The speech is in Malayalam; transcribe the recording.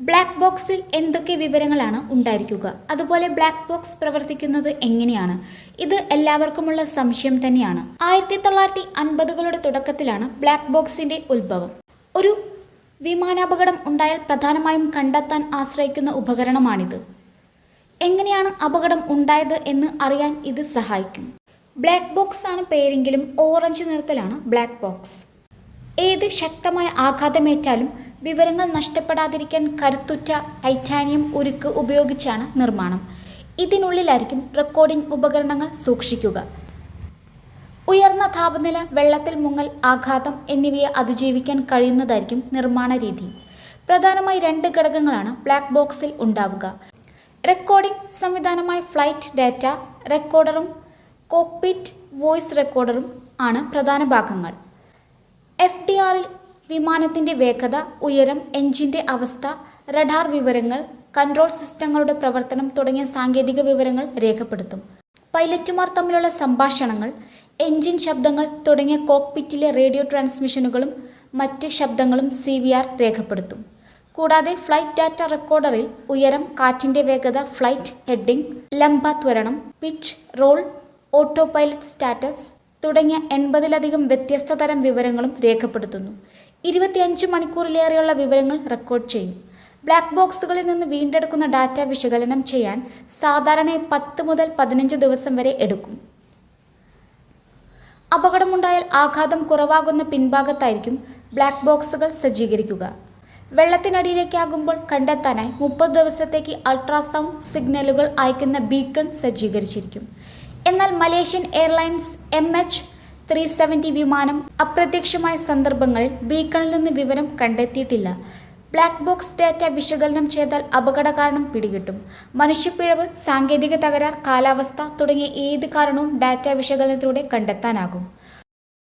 ബ്ലാക്ക് ബോക്സിൽ എന്തൊക്കെ വിവരങ്ങളാണ് ഉണ്ടായിരിക്കുക? അതുപോലെ ബ്ലാക്ക് ബോക്സ് പ്രവർത്തിക്കുന്നത് എങ്ങനെയാണ്? ഇത് എല്ലാവർക്കുമുള്ള സംശയം തന്നെയാണ്. ആയിരത്തി തൊള്ളായിരത്തി അൻപതുകളുടെ തുടക്കത്തിലാണ് ബ്ലാക്ക് ബോക്സിന്റെ ഉത്ഭവം. ഒരു വിമാനാപകടം ഉണ്ടായാൽ പ്രധാനമായും കണ്ടെത്താൻ ആശ്രയിക്കുന്ന ഉപകരണമാണിത്. എങ്ങനെയാണ് അപകടം ഉണ്ടായത് എന്ന് അറിയാൻ ഇത് സഹായിക്കും. ബ്ലാക്ക് ബോക്സ് ആണ് പേരെങ്കിലും ഓറഞ്ച് നിറത്തിലാണ് ബ്ലാക്ക് ബോക്സ് ഏത് ശക്തമായ ആഘാതമേറ്റാലും വിവരങ്ങൾ നഷ്ടപ്പെടാതിരിക്കാൻ കരുത്തുറ്റ ടൈറ്റാനിയം ഉരുക്ക് ഉപയോഗിച്ചാണ് നിർമ്മാണം. ഇതിനുള്ളിലായിരിക്കും റെക്കോർഡിംഗ് ഉപകരണങ്ങൾ സൂക്ഷിക്കുക. ഉയർന്ന താപനില വെള്ളത്തിൽ മുങ്ങൽ ആഘാതം എന്നിവയെ അതിജീവിക്കാൻ കഴിയുന്നതായിരിക്കും നിർമ്മാണ രീതി. പ്രധാനമായി രണ്ട് ഘടകങ്ങളാണ് ബ്ലാക്ക് ബോക്സിൽ ഉണ്ടാവുക. റെക്കോർഡിംഗ് സംവിധാനമായ ഫ്ലൈറ്റ് ഡാറ്റ റെക്കോർഡറും കോക്പിറ്റ് വോയിസ് റെക്കോർഡറും ആണ് പ്രധാന ഭാഗങ്ങൾ. എഫ് ഡി ആറിൽ വിമാനത്തിന്റെ വേഗത ഉയരം എഞ്ചിന്റെ അവസ്ഥ റഡാർ വിവരങ്ങൾ കൺട്രോൾ സിസ്റ്റങ്ങളുടെ പ്രവർത്തനം തുടങ്ങിയ സാങ്കേതിക വിവരങ്ങൾ രേഖപ്പെടുത്തും. പൈലറ്റുമാർ തമ്മിലുള്ള സംഭാഷണങ്ങൾ എഞ്ചിൻ ശബ്ദങ്ങൾ തുടങ്ങിയ കോക്പിറ്റിലെ റേഡിയോ ട്രാൻസ്മിഷനുകളും മറ്റ് ശബ്ദങ്ങളും സി രേഖപ്പെടുത്തും. കൂടാതെ ഫ്ലൈറ്റ് ഡാറ്റ റെക്കോർഡറിൽ ഉയരം കാറ്റിന്റെ വേഗത ഫ്ലൈറ്റ് ഹെഡിംഗ് ലംബ ത്വരണം pitch roll autopilot status തുടങ്ങിയ എൺപതിലധികം വ്യത്യസ്ത തരം വിവരങ്ങളും രേഖപ്പെടുത്തുന്നു. ഇരുപത്തിയഞ്ച് മണിക്കൂറിലേറെയുള്ള വിവരങ്ങൾ റെക്കോർഡ് ചെയ്യും. ബ്ലാക്ക് ബോക്സുകളിൽ നിന്ന് വീണ്ടെടുക്കുന്ന ഡാറ്റ വിശകലനം ചെയ്യാൻ സാധാരണ പത്ത് മുതൽ പതിനഞ്ച് ദിവസം വരെ എടുക്കും. അപകടമുണ്ടായാൽ ആഘാതം കുറവാകുന്ന പിൻഭാഗത്തായിരിക്കും ബ്ലാക്ക് ബോക്സുകൾ സജ്ജീകരിക്കുക. വെള്ളത്തിനടിയിലേക്കാകുമ്പോൾ കണ്ടെത്താനായി മുപ്പത് ദിവസത്തേക്ക് അൾട്രാസൗണ്ട് സിഗ്നലുകൾ അയക്കുന്ന ബീക്കൺ സജ്ജീകരിച്ചിരിക്കും. എന്നാൽ Malaysian Airlines M H three seventy വിമാനം അപ്രത്യക്ഷമായ സന്ദർഭങ്ങളിൽ ബീക്കണിൽ നിന്ന് വിവരം കണ്ടെത്തിയിട്ടില്ല. ബ്ലാക്ക് ബോക്സ് ഡാറ്റ വിശകലനം ചെയ്താൽ അപകട കാരണം പിടികിട്ടും. മനുഷ്യപ്പിഴവ് സാങ്കേതിക തകരാർ കാലാവസ്ഥ തുടങ്ങിയ ഏത് കാരണവും ഡാറ്റ വിശകലനത്തിലൂടെ കണ്ടെത്താനാകും.